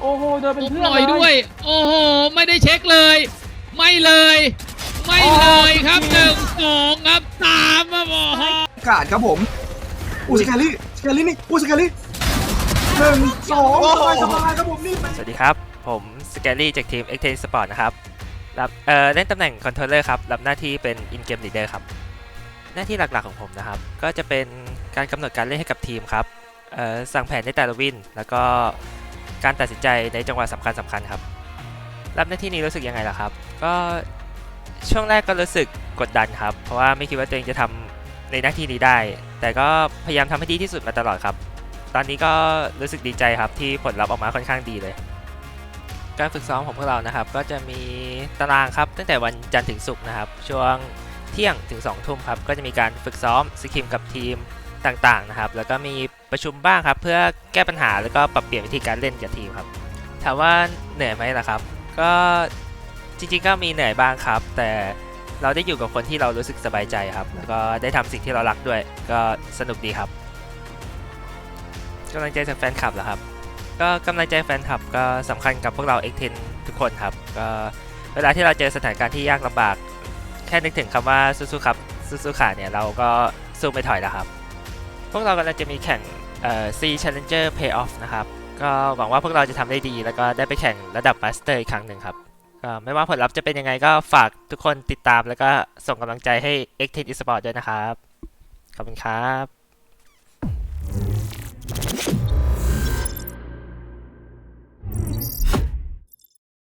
โอ้โหเดินเป็นผมเพื่อนลอยเลด้วย โอ้โห ไม่ได้เช็คเลย ไม่เลย ไม่เลยครับหนึ่งสองครับสามครับโอ้โหกาดครับผมอูสแกลี่สแกลี่นี่อูสแกลี่หนึ่งสองสบายสบายครับผมนี่สวัสดีครับ ผมสแกลี่จากทีม x 1 Sport นะครับรับเอ่อเล่นตำแหน่งคอนโทรลเลอร์ครับรับหน้าที่เป็น in game leader ครับ หน้าที่หลักๆของผมนะครับ ก็จะเป็นการกำหนดการเล่นให้กับทีมครับเอ่อสั่งแผนในแต่ละวิน แล้วก็ การตัดสินใจในจังหวะสำคัญสำคัญครับ รับหน้าที่นี้รู้สึกยังไงล่ะครับ ก็ช่วงแรกก็รู้สึกกดดันครับ เพราะว่าไม่คิดว่าตัวเองจะทำในหน้าที่นี้ได้ แต่ก็พยายามทำให้ดีที่สุดมาตลอดครับ ตอนนี้ก็รู้สึกดีใจครับที่ผลลัพธ์ออกมาค่อนข้างดีเลย การฝึกซ้อมของพวกเรานะครับ ก็จะมีตารางครับ ตั้งแต่วันจันทร์ถึงศุกร์นะครับ ช่วงเที่ยงถึง2ทุ่มครับ ก็จะมีการฝึกซ้อมสกิมกับทีมต่างๆนะครับ แล้วก็มี ประชุมบ้างครับ เพื่อแก้ปัญหาแล้วก็ปรับเปลี่ยนวิธีการเล่นกับทีมครับ ถามว่าเหนื่อยไหมล่ะครับ ก็จริงๆก็มีเหนื่อยบ้างครับ แต่เราได้อยู่กับคนที่เรารู้สึกสบายใจครับ แล้วก็ได้ทำสิ่งที่เรารักด้วย ก็สนุกดีครับกำลังใจจากแฟนคลับเหรอครับ ก็กำลังใจแฟนคลับก็สำคัญกับพวกเรา X10 ทุกคนครับ ก็เวลาที่เราเจอสถานการณ์ที่ยากลำบาก แค่นึกถึงคำว่าสู้ๆครับสู้ๆค่ะเนี่ยเราก็สู้ไม่ถอยแล้วครับ พวกเรากำลังจะมีแข่ง เอ่อ C Challenger Payoff นะครับ ก็หวังว่าพวกเราจะทำได้ดี แล้วก็ได้ไปแข่งระดับมาสเตอร์อีกครั้งหนึ่งครับก็ไม่ว่าผลลัพธ์จะเป็นยังไงก็ฝากทุกคนติดตามแล้วก็ส่งกำลังใจให้ X10 Esport ด้วยนะครับ ขอบคุณครับ